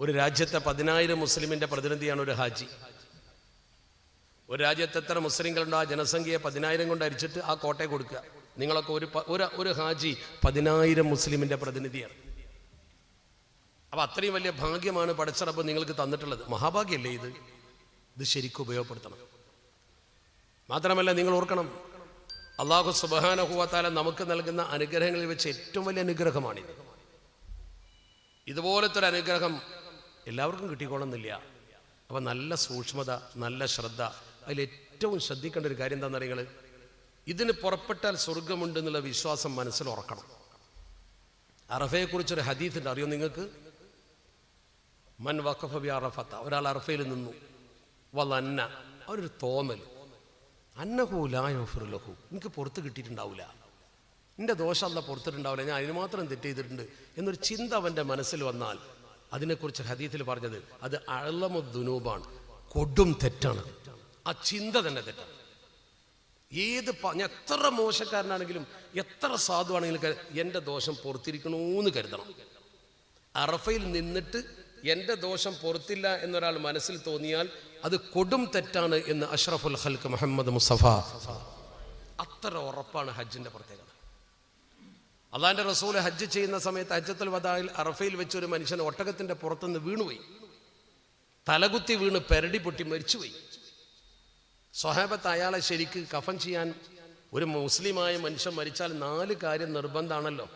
ഒരു രാജ്യത്തെ പതിനായിരം മുസ്ലിമിന്റെ പ്രതിനിധിയാണ് ഒരു ഹാജി. ഒരു രാജ്യത്ത് എത്ര മുസ്ലിങ്ങളുണ്ടോ? ആ ജനസംഖ്യയെ പതിനായിരം കൊണ്ട് അരിച്ചിട്ട് ആ കോട്ടയെ കൊടുക്കുക. നിങ്ങളൊക്കെ ഒരു ഒരു ഹാജി പതിനായിരം മുസ്ലിമിന്റെ പ്രതിനിധിയാണ്. അപ്പൊ അത്രയും വലിയ ഭാഗ്യമാണ് പടച്ചറപ്പ് നിങ്ങൾക്ക് തന്നിട്ടുള്ളത്. മഹാഭാഗ്യല്ലേ ഇത്? ഇത് ശരിക്കും ഉപയോഗപ്പെടുത്തണം. മാത്രമല്ല നിങ്ങൾ ഓർക്കണം അള്ളാഹു സുബാനഹുവത്താല നമുക്ക് നൽകുന്ന അനുഗ്രഹങ്ങളിൽ വെച്ച് ഏറ്റവും വലിയ അനുഗ്രഹമാണിത്. ഇതുപോലത്തെ ഒരു അനുഗ്രഹം എല്ലാവർക്കും കിട്ടിക്കോണമെന്നില്ല അപ്പം നല്ല സൂക്ഷ്മത നല്ല ശ്രദ്ധ അതിൽ ഏറ്റവും ശ്രദ്ധിക്കേണ്ട ഒരു കാര്യം എന്താണെന്ന് നിങ്ങൾ ഇതിന് പുറപ്പെട്ടാൽ സ്വർഗമുണ്ട് എന്നുള്ള വിശ്വാസം മനസ്സിൽ ഉറക്കണം. അറഫയെക്കുറിച്ചൊരു ഹദീത്തുണ്ട്. അറിയോ നിങ്ങൾക്ക്? മൻ വഖഫ ബി അറഫത്ത. ഒരാൾ അറഫയിൽ നിന്നു. വന്ന അവരൊരു തോന്നൽ. അന്നഹൂലായോഫുലഹു എനിക്ക് പുറത്ത് കിട്ടിയിട്ടുണ്ടാവില്ല എന്റെ ദോഷം അല്ല പുറത്തിട്ടുണ്ടാവില്ല ഞാൻ അതിന് മാത്രം തെറ്റ് ചെയ്തിട്ടുണ്ട്. എന്നൊരു ചിന്ത അവന്റെ മനസ്സിൽ വന്നാൽ അതിനെക്കുറിച്ച് ഹദീത്തിൽ പറഞ്ഞത് അത് അഴലമു ദുനൂബാണ്. കൊടും തെറ്റാണ് ആ ചിന്ത തന്നെ തെറ്റാണ്. ഏത് ഞാൻ എത്ര മോശക്കാരനാണെങ്കിലും എത്ര സാധുവാണെങ്കിലും എന്റെ ദോഷം പുറത്തിരിക്കണമെന്ന് കരുതണം. അറഫയിൽ നിന്നിട്ട് എന്റെ ദോഷം പുറത്തില്ല എന്നൊരാൾ മനസ്സിൽ തോന്നിയാൽ അത് കൊടും തെറ്റാണ് എന്ന് അഷ്റഫുൽ ഹൽക്ക് മുഹമ്മദ് മുസഫ അത്ര ഉറപ്പാണ് ഹജ്ജിന്റെ പ്രത്യേകത. അള്ളാന്റെ റസൂൽ ഹജ്ജ് ചെയ്യുന്ന സമയത്ത് ഹജ്ജത്തുൽ വദായിൽ അറഫയിൽ വെച്ച് ഒരു മനുഷ്യൻ ഒട്ടകത്തിന്റെ പുറത്തുനിന്ന് വീണുപോയി. തലകുത്തി വീണ് പെരടി പൊട്ടി മരിച്ചുപോയി. സ്വഹാബത്ത് അയാളെ ശരിക്ക് കഫൻ ചെയ്യാൻ ഒരു മുസ്ലിമായ മനുഷ്യൻ മരിച്ചാൽ നാല് കാര്യം നിർബന്ധമാണല്ലോ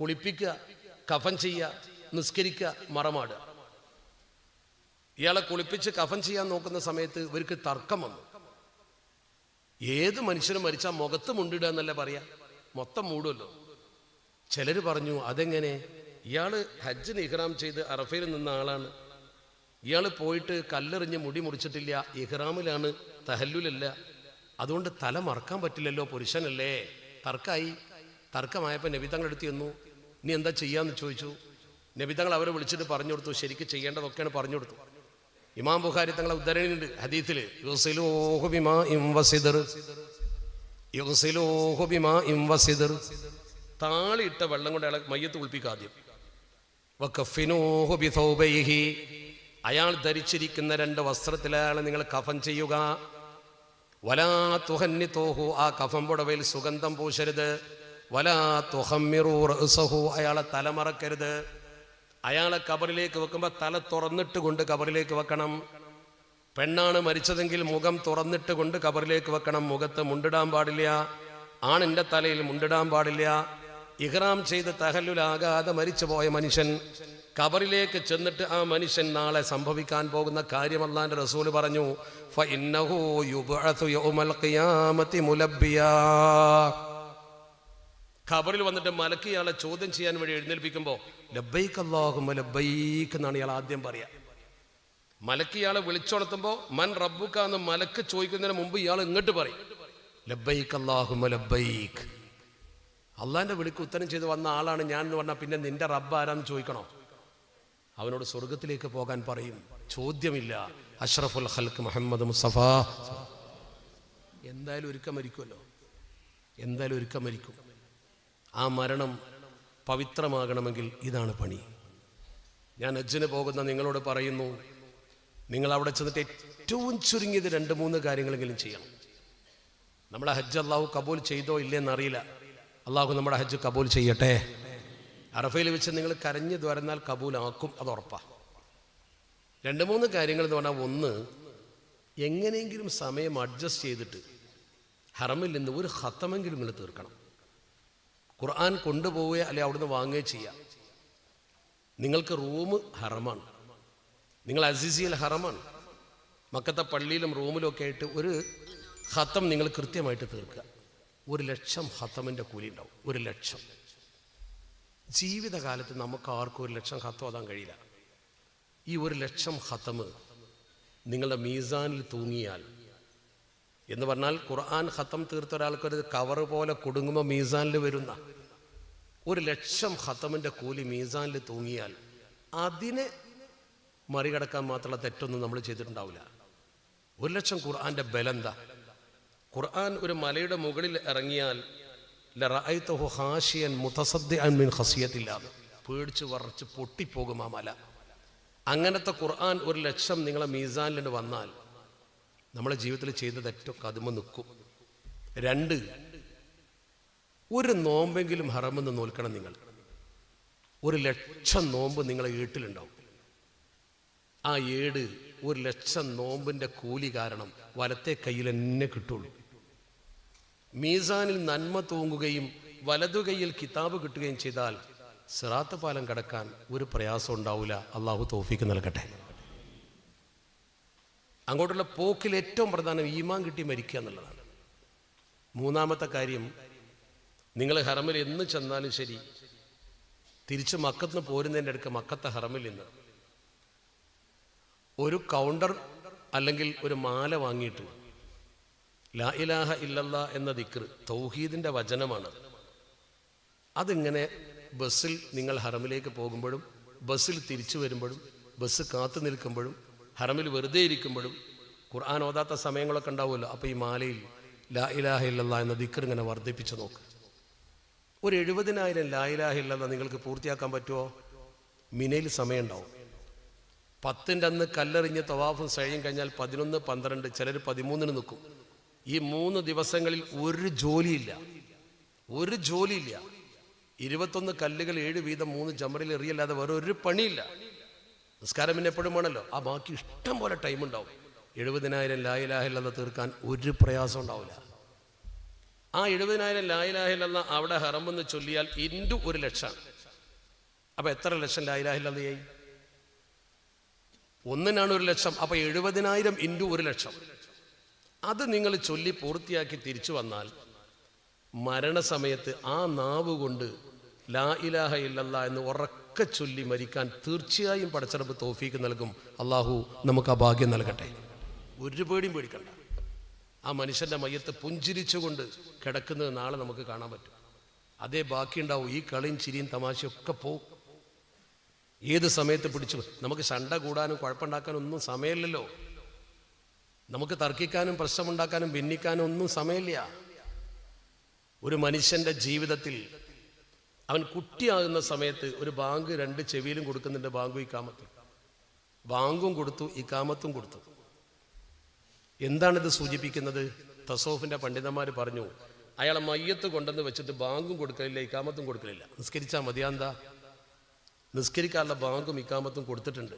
കുളിപ്പിക്കുക കഫൻ ചെയ്യുക നിസ്കരിക്കുക മറമാടുക. ഇയാളെ കുളിപ്പിച്ച് കഫൻ ചെയ്യാൻ നോക്കുന്ന സമയത്ത് ഇവർക്ക് തർക്കം വന്നു. ഏത് മനുഷ്യനും മരിച്ചാൽ മുഖത്ത് മുണ്ടിടുക എന്നല്ലേ പറയാ? മൊത്തം മൂടുമല്ലോ ചിലർ പറഞ്ഞു അതെങ്ങനെ? ഇയാൾ ഹജ്ജ് ഇഹ്റാം ചെയ്ത് അറഫയിൽ നിന്ന ആളാണ്. ഇയാൾ പോയിട്ട് കല്ലെറിഞ്ഞ് മുടി മുറിച്ചിട്ടില്ല. ഇഹ്റാമിലാണ് തഹല്ലുലല്ല. അതുകൊണ്ട് തല മറക്കാൻ പറ്റില്ലല്ലോ പുരുഷനല്ലേ? തർക്കമായി തർക്കമായപ്പോൾ നബിതങ്ങൾ എടുത്തു ചെന്നു. നീ എന്താ ചെയ്യാന്ന് ചോദിച്ചു. നബിതങ്ങൾ അവരെ വിളിച്ചിട്ട് പറഞ്ഞു കൊടുത്തു. ശരിക്ക് ചെയ്യേണ്ടതൊക്കെയാണ് പറഞ്ഞു കൊടുത്തു. ഇമാം ബുഖാരി തങ്ങളെ ഉദ്ധരണിയുണ്ട് ഹദീത്തിൽ താളിയിട്ട വെള്ളം കൊണ്ട് അയാളെ മയ്യത്ത് കുളിപ്പിക്കാദ്യം അയാൾ ധരിച്ചിരിക്കുന്ന രണ്ട് വസ്ത്രത്തിൽ അയാളെ നിങ്ങൾ കഫൻ ചെയ്യുക. വലാ തുഹന്നി തോഹു ആ കഫം പുടവയിൽ സുഗന്ധം പൂശരുത്. വലാ തുഹമ്മിറു റഅ്സഹു. അയാളെ തലമറക്കരുത്. അയാളെ കബറിലേക്ക് വെക്കുമ്പോൾ തല തുറന്നിട്ട് കൊണ്ട് കബറിലേക്ക് വെക്കണം. പെണ്ണാണ് മരിച്ചതെങ്കിൽ മുഖം തുറന്നിട്ട് കൊണ്ട് കബറിലേക്ക് വെക്കണം. മുഖത്ത് മുണ്ടിടാൻ പാടില്ല. ആണിന്റെ തലയിൽ മുണ്ടിടാൻ പാടില്ല. ഇഹ്റാം ചെയ്ത് തഹല്ലുലാകാതെ മരിച്ചുപോയ മനുഷ്യൻ കബറിലേക്ക് ചെന്നിട്ട് ആ മനുഷ്യൻ നാളെ സംഭവിക്കാൻ പോകുന്ന കാര്യം റസൂൽ പറഞ്ഞു. ഖബറിൽ വന്നിട്ട് മലക്ക് ഇയാളെ ചോദ്യം ചെയ്യാൻ വേണ്ടി എഴുന്നേൽപ്പിക്കുമ്പോൾ ലബൈക്ക് അല്ലാഹുമ്മ ലബൈക്ക് എന്നാണ് ഇയാൾ ആദ്യം പറയാ. മലക്ക് ഇയാളെ വിളിച്ചുണർത്തുമ്പോൾ മൻ റബ്ബുക്ക എന്ന് മലക്ക് ചോദിക്കുന്നതിന് മുമ്പ് ഇയാൾ ഇങ്ങോട്ട് പറയും. ലബൈക്ക് അല്ലാഹുമ്മ ലബൈക്ക് അള്ളാഹിന്റെ വിളിക്ക് ഉത്തരം ചെയ്ത് വന്ന ആളാണ് ഞാൻ എന്ന് പറഞ്ഞാൽ പിന്നെ നിന്റെ റബ്ബ് ആരാന്ന് ചോദിക്കണോ? അവനോട് സ്വർഗത്തിലേക്ക് പോകാൻ പറയും. ചോദ്യമില്ല. അഷ്റഫുൽ ഹൽക്ക് മുഹമ്മദ് മുസ്തഫ. എന്തായാലും ഒരുക്കം മരിക്കുമല്ലോ എന്തായാലും ഒരുക്കം മരിക്കും. ആ മരണം പവിത്രമാകണമെങ്കിൽ ഇതാണ് പണി. ഞാൻ അജ്ജിന് പോകുന്ന നിങ്ങളോട് പറയുന്നു നിങ്ങൾ അവിടെ ചെന്നിട്ട് ഏറ്റവും ചുരുങ്ങിയത് രണ്ട് മൂന്ന് കാര്യങ്ങളെങ്കിലും ചെയ്യണം. നമ്മളെ ഹജ്ജ് അള്ളാഹു കബൂൽ ചെയ്തോ ഇല്ലെന്നറിയില്ല. അള്ളാഹു നമ്മുടെ ഹജ്ജ് കബൂൽ ചെയ്യട്ടെ. അറഫയിൽ വെച്ച് നിങ്ങൾ കരഞ്ഞു തുരന്നാൽ കബൂലാക്കും അത് ഉറപ്പാണ് രണ്ട് മൂന്ന് കാര്യങ്ങൾ എന്ന് പറഞ്ഞാൽ ഒന്ന് എങ്ങനെയെങ്കിലും സമയം അഡ്ജസ്റ്റ് ചെയ്തിട്ട് ഹറമിൽ നിന്ന് ഒരു ഹത്തമെങ്കിലും നിങ്ങൾ തീർക്കണം. ഖുർആൻ കൊണ്ടുപോവുകയോ അല്ലെ അവിടുന്ന് വാങ്ങുകയോ ചെയ്യുക നിങ്ങൾക്ക് റൂം ഹറമാണ്. നിങ്ങൾ അസിസിയൽ ഹറമാണ്. മക്കത്തെ പള്ളിയിലും റൂമിലും ഒക്കെ ആയിട്ട് ഒരു ഹത്തം നിങ്ങൾ കൃത്യമായിട്ട് തീർക്കുക. ഒരു ലക്ഷം ഹത്തമിന്റെ കൂലി ഉണ്ടാവും. ഒരു ലക്ഷം. ജീവിതകാലത്ത് നമുക്ക് ആർക്കും ഒരു ലക്ഷം ഹത്തം ഓതാൻ കഴിയില്ല. ഈ ഒരു ലക്ഷം ഹത്തമ് നിങ്ങളുടെ മീസാനിൽ തൂങ്ങിയാൽ എന്ന് പറഞ്ഞാൽ ഖുർആൻ ഹത്തം തീർത്ത ഒരാൾക്കൊരു കവർ പോലെ കുടുങ്ങുമ്പോൾ മീസാനിൽ വരുന്ന ഒരു ലക്ഷം ഹത്തമിന്റെ കൂലി മീസാനിൽ തൂങ്ങിയാൽ അതിനെ മറികടക്കാൻ മാത്രമുള്ള തെറ്റൊന്നും നമ്മൾ ചെയ്തിട്ടുണ്ടാവില്ല. ഒരു ലക്ഷം ഖുർആന്റെ ബലന്ത. ഖുർആൻ ഒരു മലയുടെ മുകളിൽ ഇറങ്ങിയാൽ ഹാഷിയൻ മിൻ പേടിച്ച് വറച്ച് പൊട്ടിപ്പോകും ആ മല. അങ്ങനത്തെ ഖുർആൻ ഒരു ലക്ഷം നിങ്ങളെ മീസാനിൽ വന്നാൽ നമ്മളെ ജീവിതത്തിൽ ചെയ്ത തെറ്റൊക്കെ അതുമ്പോൾ നിൽക്കും. രണ്ട് ഒരു നോമ്പെങ്കിലും ഹറമെന്ന് നോൽക്കണം നിങ്ങൾ. ഒരു ലക്ഷം നോമ്പ് നിങ്ങളെ വീട്ടിലുണ്ടാവും. ആ ഏട് ഒരു ലക്ഷം നോമ്പിന്റെ കൂലി കാരണം വലത്തെ കയ്യിൽ എന്നെ കിട്ടുള്ളൂ. മീസാനിൽ നന്മ തൂങ്ങുകയും വലതു കയ്യിൽ കിതാബ് കിട്ടുകയും ചെയ്താൽ സിറാത്ത് പാലം കടക്കാൻ ഒരു പ്രയാസം ഉണ്ടാവില്ല അള്ളാഹു തോഫിക്ക് നൽകട്ടെ. അങ്ങോട്ടുള്ള പോക്കിൽ ഏറ്റവും പ്രധാനം ഈമാൻ കിട്ടി മരിക്കുക എന്നുള്ളതാണ്. മൂന്നാമത്തെ കാര്യം നിങ്ങൾ ഹറമിൽ എന്ന് ചെന്നാലും ശരി തിരിച്ച് മക്കത്ത് പോരുന്നതിന്റെ അടുക്ക മക്കത്തെ ഹറമിൽ നിന്ന് ഒരു കൗണ്ടർ അല്ലെങ്കിൽ ഒരു മാല വാങ്ങിയിട്ട് ലാ ഇലാഹ ഇല്ലല്ല എന്ന ദിക്ർ തൗഹീദിന്റെ വചനമാണ്. അതിങ്ങനെ ബസ്സിൽ നിങ്ങൾ ഹറമിലേക്ക് പോകുമ്പോഴും ബസ്സിൽ തിരിച്ചു വരുമ്പോഴും ബസ് കാത്തു നിൽക്കുമ്പോഴും ഹറമിൽ വെറുതെ ഇരിക്കുമ്പോഴും ഖുർആൻ ഓതാത്ത സമയങ്ങളൊക്കെ ഉണ്ടാവുമല്ലോ. അപ്പോൾ ഈ മാലയിൽ ലാ ഇലാഹ ഇല്ലല്ല എന്ന ദിക്ർ ഇങ്ങനെ വർദ്ധിപ്പിച്ച് നോക്ക്. ഒരു എഴുപതിനായിരം ലാ ഇലാഹ ഇല്ലല്ല നിങ്ങൾക്ക് പൂർത്തിയാക്കാൻ പറ്റുമോ മിനയിൽ സമയമുണ്ടാവും. പത്തിന്റെ അന്ന് കല്ലെറിഞ്ഞ് തവാഫും സഴിയും കഴിഞ്ഞാൽ പതിനൊന്ന് പന്ത്രണ്ട് ചിലർ പതിമൂന്നിന് നിൽക്കും. ഈ മൂന്ന് ദിവസങ്ങളിൽ ഒരു ജോലിയില്ല. ഒരു ജോലിയില്ല. ഇരുപത്തൊന്ന് കല്ലുകൾ ഏഴ് വീതം മൂന്ന് ജമറിൽ എറിയല്ലാതെ വേറെ ഒരു പണിയില്ല. നിസ്കാരം പിന്നെ എപ്പോഴും വേണമല്ലോ. ആ ബാക്കി ഇഷ്ടം പോലെ ടൈം ഉണ്ടാവും. എഴുപതിനായിരം ലായിലാഹില്ലാതെ തീർക്കാൻ ഒരു പ്രയാസം ഉണ്ടാവില്ല. ആ എഴുപതിനായിരം ലായിലാഹില്ലെന്ന അവിടെ ഹറമെന്ന് ചൊല്ലിയാൽ ഇന്റു ഒരു ലക്ഷമാണ് അപ്പൊ എത്ര ലക്ഷം ലായിലാഹില്ലാതെയായി ഒന്നിനാണ് ഒരു ലക്ഷം അപ്പോൾ എഴുപതിനായിരം ഇന്റു ഒരു ലക്ഷം. അത് നിങ്ങൾ ചൊല്ലി പൂർത്തിയാക്കി തിരിച്ചു വന്നാൽ മരണസമയത്ത് ആ നാവ് കൊണ്ട് ലാ ഇലാഹ ഇല്ലല്ല എന്ന് ഉറക്ക ചൊല്ലി മരിക്കാൻ തീർച്ചയായും പടച്ചിറപ്പ് തോഫീക്ക് നൽകും. അള്ളാഹു നമുക്ക് ആ ഭാഗ്യം നൽകട്ടെ. ഒരു പേടിയും പേടിക്കണ്ട. ആ മനുഷ്യന്റെ മയ്യത്ത് പുഞ്ചിരിച്ചുകൊണ്ട് കിടക്കുന്നത് നാളെ നമുക്ക് കാണാൻ പറ്റും. അതേ ബാക്കിയുണ്ടാവും. ഈ കളിയും ചിരിയും തമാശയും ഒക്കെ പോവും. ഏത് സമയത്ത് പിടിച്ചു നമുക്ക് ശണ്ട കൂടാനും കുഴപ്പമുണ്ടാക്കാനും ഒന്നും സമയമില്ലല്ലോ. നമുക്ക് തർക്കിക്കാനും പ്രശ്നമുണ്ടാക്കാനും ഭിന്നിക്കാനും ഒന്നും സമയമില്ല. ഒരു മനുഷ്യന്റെ ജീവിതത്തിൽ അവൻ കുട്ടിയാകുന്ന സമയത്ത് ഒരു ബാങ്ക് രണ്ട് ചെവിയിലും കൊടുക്കുന്നുണ്ട് ബാങ്കും ഇക്കാമത്തും. ബാങ്കും കൊടുത്തു ഇക്കാമത്തും കൊടുത്തു. എന്താണിത് സൂചിപ്പിക്കുന്നത്? തസോഫിന്റെ പണ്ഡിതന്മാർ പറഞ്ഞു അയാളെ മയ്യത്ത് കൊണ്ടെന്ന് വെച്ചിട്ട് ബാങ്കും കൊടുക്കലില്ല ഇക്കാമത്തും കൊടുക്കലില്ല. നിസ്കരിച്ചാൽ മതിയാന്താ നിസ്കരിക്കാനുള്ള ബാങ്കും ഇക്കാമത്തും കൊടുത്തിട്ടുണ്ട്.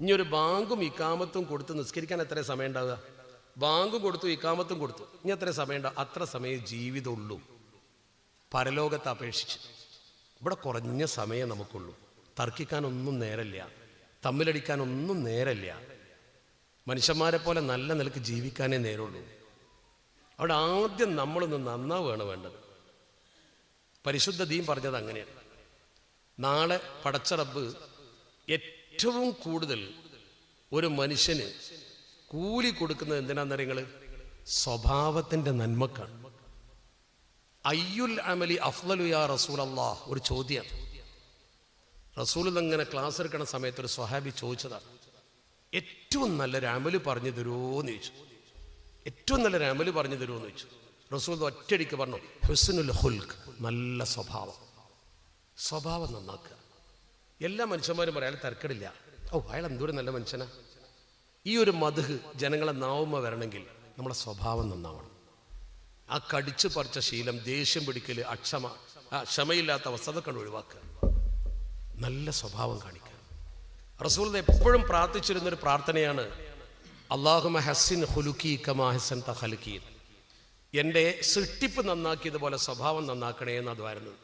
ഇനി ഒരു ബാങ്കും ഇക്കാമത്തും കൊടുത്ത് നിസ്കരിക്കാൻ എത്ര സമയം ഉണ്ടാവുക? ബാങ്കും കൊടുത്തു ഇക്കാമത്തും കൊടുത്തു. ഇനി എത്ര സമയം ഉണ്ടാവും അത്ര സമയം ജീവിതമുള്ളൂ. പരലോകത്തെ അപേക്ഷിച്ച്. ഇവിടെ കുറഞ്ഞ സമയം നമുക്കുള്ളൂ. തർക്കിക്കാനൊന്നും നേരമില്ല. തമ്മിലടിക്കാനൊന്നും നേരമില്ല. മനുഷ്യന്മാരെ പോലെ നല്ല നിലയ്ക്ക് ജീവിക്കാനേ നേരുള്ളൂ അവിടെ ആദ്യം നമ്മളൊന്ന് നന്നാവുകയാണ് വേണ്ടത്. പരിശുദ്ധ ദീം പറഞ്ഞത് അങ്ങനെയാണ്. നാളെ പടച്ചറബ് ഏറ്റവും കൂടുതൽ ഒരു മനുഷ്യന് കൂലി കൊടുക്കുന്നത് എന്തിനാന്നറിയങ്ങൾ സ്വഭാവത്തിന്റെ നന്മക്കാണ്. അയ്യുൽ അമലി അഫ്ലലു യാ റസൂൽ അള്ളാഹ് ഒരു ചോദ്യം റസൂൽ ഇങ്ങനെ ക്ലാസ് എടുക്കുന്ന സമയത്ത് ഒരു സ്വഹാബി ചോദിച്ചതാണ്. ഏറ്റവും നല്ലൊരു അമൽ പറഞ്ഞു തരുമോ എന്ന് ചോദിച്ചു. ഏറ്റവും നല്ലൊരു അമൽ പറഞ്ഞു തരുമോ എന്ന് ചോദിച്ചു. റസൂൽ ഒറ്റയടിക്ക് പറഞ്ഞു ഹുസ്നുൽ ഹുൽക്ക് നല്ല സ്വഭാവം. സ്വഭാവം നന്നാക്കുക. എല്ലാ മനുഷ്യന്മാരും പറയാൻ തർക്കടില്ല. ഓ അയാൾ എന്തോരം നല്ല മനുഷ്യനാ. ഈ ഒരു മധുഹ് ജനങ്ങളെ നാവുമ്പോൾ വരണമെങ്കിൽ നമ്മളെ സ്വഭാവം നന്നാവണം. ആ കടിച്ചു പറിച്ച ശീലം ദേഷ്യം പിടിക്കൽ അക്ഷമ ആ ക്ഷമയില്ലാത്ത അവസ്ഥ അതൊക്കെ ഒഴിവാക്കുക. നല്ല സ്വഭാവം കാണിക്കുക. റസൂൽ എപ്പോഴും പ്രാർത്ഥിച്ചിരുന്നൊരു പ്രാർത്ഥനയാണ് അള്ളാഹുമ ഹസിൻ ഹുലുക്കി കമാ ഹസൻ എന്റെ സൃഷ്ടിപ്പ് നന്നാക്കിയതുപോലെ സ്വഭാവം നന്നാക്കണേ എന്ന് അതായിരുന്നു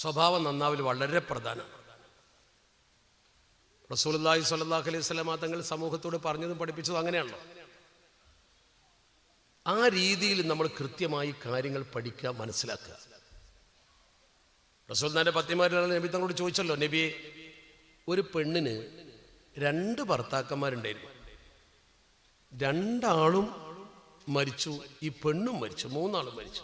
സ്വഭാവം നന്നാവൽ വളരെ പ്രധാനമാണ്. റസൂലി സ്വല്ലല്ലാഹു അലൈഹി സ്വലാമ തങ്ങൾ സമൂഹത്തോട് പറഞ്ഞതും പഠിപ്പിച്ചതും അങ്ങനെയാണല്ലോ. ആ രീതിയിൽ നമ്മൾ കൃത്യമായി കാര്യങ്ങൾ പഠിക്കുക മനസ്സിലാക്കുക. റസൂൽദാന്റെ പത്യമാരാണ് നബി തങ്ങളോട് ചോദിച്ചല്ലോ നബിയെ ഒരു പെണ്ണിന് രണ്ട് ഭർത്താക്കന്മാരുണ്ടായിരുന്നു. രണ്ടാളും മരിച്ചു ഈ പെണ്ണും മരിച്ചു മൂന്നാളും മരിച്ചു.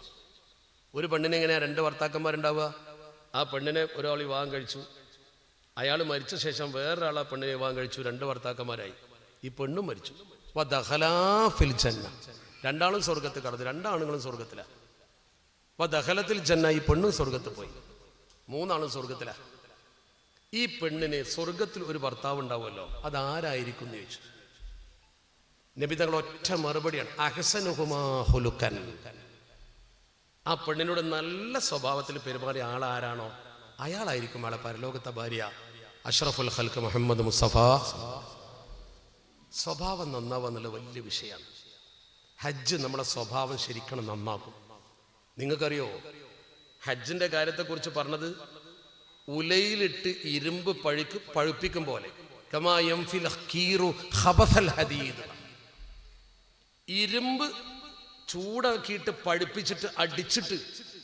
ഒരു പെണ്ണിന് എങ്ങനെയാ രണ്ട് ഭർത്താക്കന്മാരുണ്ടാവുക? ആ പെണ്ണിനെ ഒരാൾ വിവാഹം കഴിച്ചു. അയാൾ മരിച്ച ശേഷം വേറൊരാൾ ആ പെണ്ണിനെ വിവാഹം കഴിച്ചു. രണ്ട് ഭർത്താക്കന്മാരായി. ഈ പെണ്ണും മരിച്ചു. വ ദഖലാ ഫിൽ ജന്ന. രണ്ടാളും സ്വർഗത്തിൽ കടന്നു. രണ്ടാണുങ്ങളും സ്വർഗത്തിലാണ് വ ദഖലത്തിൽ ജന്ന ഈ പെണ്ണും സ്വർഗത്തിൽ പോയി. മൂന്നാളും സ്വർഗത്തിലാണ് ഈ പെണ്ണിന് സ്വർഗത്തിൽ ഒരു ഭർത്താവ് ഉണ്ടാവുമല്ലോ. അതാരായിരിക്കും എന്ന് ചോദിച്ചു. നബി തങ്ങൾ ഒറ്റ മറുപടിയാണ്. അഹസനുഹുമാഹുലുക്കൻ ആ പെണ്ണിനോട് നല്ല സ്വഭാവത്തിൽ പെരുമാറിയ ആളാരാണോ? അയാളായിരിക്കും ആളെ പരലോകത്തെ ഭാര്യ. അഷ്റഫുൽ ഹൽക്ക് മുഹമ്മദ് മുസ്തഫ. സ്വഭാവം നന്നാവുക എന്നുള്ള വലിയ വിഷയമാണ്. ഹജ്ജ് നമ്മളെ സ്വഭാവം ശരിക്കണം നന്നാക്കും. നിങ്ങൾക്കറിയോ? ഹജ്ജിന്റെ കാര്യത്തെക്കുറിച്ച് പറഞ്ഞത് ഉലയിലിട്ട് ഇരുമ്പ് പഴുക്ക് പഴുപ്പിക്കും പോലെ. ഇരുമ്പ് ചൂടാക്കിയിട്ട് പഴുപ്പിച്ചിട്ട് അടിച്ചിട്ട്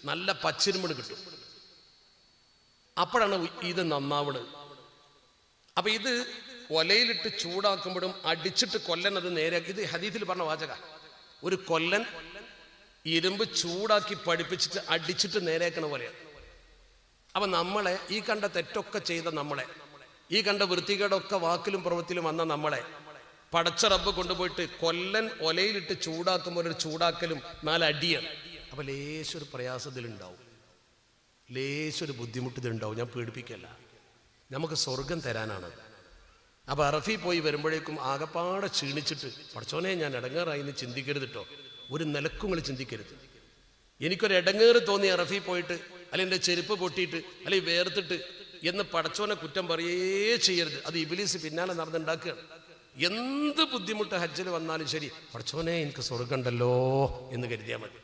നല്ല പച്ചിരുമ്പ് കിട്ടും. അപ്പോഴാണ് ഇത് നന്നാവണത്. അപ്പൊ ഇത് കൊലയിലിട്ട് ചൂടാക്കുമ്പോഴും അടിച്ചിട്ട് കൊല്ലൻ അത് നേരെ ഇത് ഹദീത്തിൽ പറഞ്ഞ വാചക. ഒരു കൊല്ലൻ ഇരുമ്പ് ചൂടാക്കി പഠിപ്പിച്ചിട്ട് അടിച്ചിട്ട് നേരേക്കണ പോലെയാണ് അപ്പൊ നമ്മളെ ഈ കണ്ട തെറ്റൊക്കെ ചെയ്ത നമ്മളെ ഈ കണ്ട വൃത്തികേടൊക്കെ വാക്കിലും പ്രവൃത്തിയിലും വന്ന നമ്മളെ പടച്ച റബ്ബ് കൊണ്ടുപോയിട്ട് കൊല്ലൻ ഒലയിലിട്ട് ചൂടാക്കുമ്പോൾ ഒരു ചൂടാക്കലും നാലടിയാണ് അപ്പൊ ലേശൊരു പ്രയാസത്തിലുണ്ടാവും ലേശൊരു ബുദ്ധിമുട്ട് ഇതിലുണ്ടാവും. ഞാൻ പേടിപ്പിക്കല്ല. നമുക്ക് സ്വർഗം തരാനാണ് അപ്പൊ അറഫി പോയി വരുമ്പോഴേക്കും ആകപ്പാടെ ക്ഷീണിച്ചിട്ട് പഠിച്ചോനെ ഞാൻ ഇടങ്ങേറായി എന്ന് ചിന്തിക്കരുത് കേട്ടോ ഒരു നിലക്കും നിങ്ങൾ ചിന്തിക്കരുത്. എനിക്കൊരു ഇടങ്ങേറ് തോന്നി അറഫി പോയിട്ട് അല്ലെ എന്റെ ചെരുപ്പ് പൊട്ടിയിട്ട് അല്ലെങ്കിൽ വേർത്തിട്ട് എന്ന് പടച്ചോനെ കുറ്റം പറയേ ചെയ്യരുത്. അത് ഇബിലീസ് പിന്നാലെ നടന്നുണ്ടാക്കുകയാണ്. എന്ത് ബുദ്ധിമുട്ട് ഹജ്ജിൽ വന്നാലും ശരി പഠിച്ചവനെ എനിക്ക് സ്വർഗമുണ്ടല്ലോ എന്ന് കരുതിയാൽ മതി.